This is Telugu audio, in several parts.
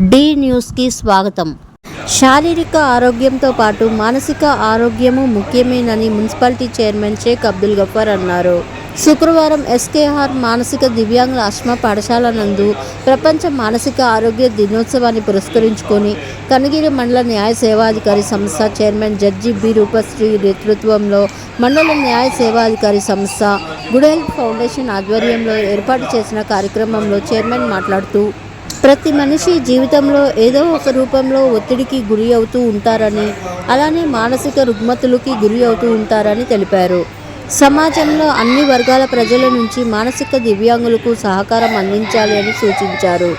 డి న్యూస్కి స్వాగతం. శారీరక ఆరోగ్యంతో పాటు మానసిక ఆరోగ్యము ముఖ్యమేనని మున్సిపాలిటీ చైర్మన్ షేక్ అబ్దుల్ గఫార్ అన్నారు. శుక్రవారం ఎస్కేఆర్ మానసిక దివ్యాంగుల ఆశ్రమ పాఠశాల నందు ప్రపంచ మానసిక ఆరోగ్య దినోత్సవాన్ని పురస్కరించుకొని కనగిరి మండల న్యాయ సేవాధికారి సంస్థ చైర్మన్ జడ్జి బి రూపశ్రీ నేతృత్వంలో మండల న్యాయ సేవాధికారి సంస్థ గుడ్ హెల్త్ ఫౌండేషన్ ఆధ్వర్యంలో ఏర్పాటు చేసిన కార్యక్రమంలో చైర్మన్ మాట్లాడుతూ ప్రతి మనిషి జీవితంలో ఏదో ఒక రూపంలో ఒత్తిడికి గురి అవుతూ ఉంటారని అలానే మానసిక రుగ్మతులకి గురి అవుతూ ఉంటారని తెలిపారు. సమాజంలో అన్ని వర్గాల ప్రజల నుంచి మానసిక దివ్యాంగులకు సహకారం అందించాలి అని సూచించారు.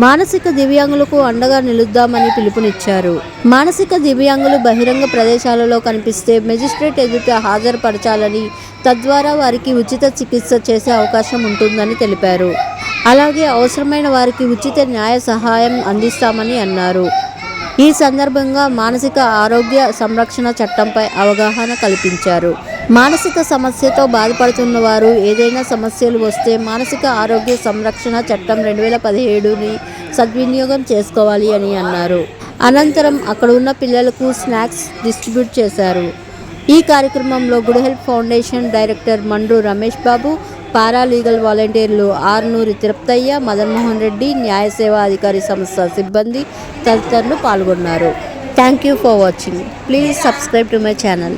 మానసిక దివ్యాంగులకు అండగా నిలుద్దామని పిలుపునిచ్చారు. మానసిక దివ్యాంగులు బహిరంగ ప్రదేశాలలో కనిపిస్తే మెజిస్ట్రేట్ ఎదుట హాజరుపరచాలని తద్వారా వారికి ఉచిత చికిత్స చేసే అవకాశం ఉంటుందని తెలిపారు. అలాగే అవసరమైన వారికి ఉచిత న్యాయ సహాయం అందిస్తామని అన్నారు. ఈ సందర్భంగా మానసిక ఆరోగ్య సంరక్షణ చట్టంపై అవగాహన కల్పించారు. మానసిక సమస్యతో బాధపడుతున్న వారు ఏదైనా సమస్యలు వస్తే మానసిక ఆరోగ్య సంరక్షణ చట్టం రెండు వేల పదిహేడుని సద్వినియోగం చేసుకోవాలి అని అన్నారు. అనంతరం అక్కడ ఉన్న పిల్లలకు స్నాక్స్ డిస్ట్రిబ్యూట్ చేశారు. ఈ కార్యక్రమంలో good help foundation director Mandru Ramesh Babu paralegal వాలంటీర్లు ఆర్నూరి తిరుపతయ్య మదన్మోహన్ రెడ్డి న్యాయ సేవా అధికారి సంస్థ సిబ్బంది తదితరులు పాల్గొన్నారు. Thank you for watching please subscribe to my channel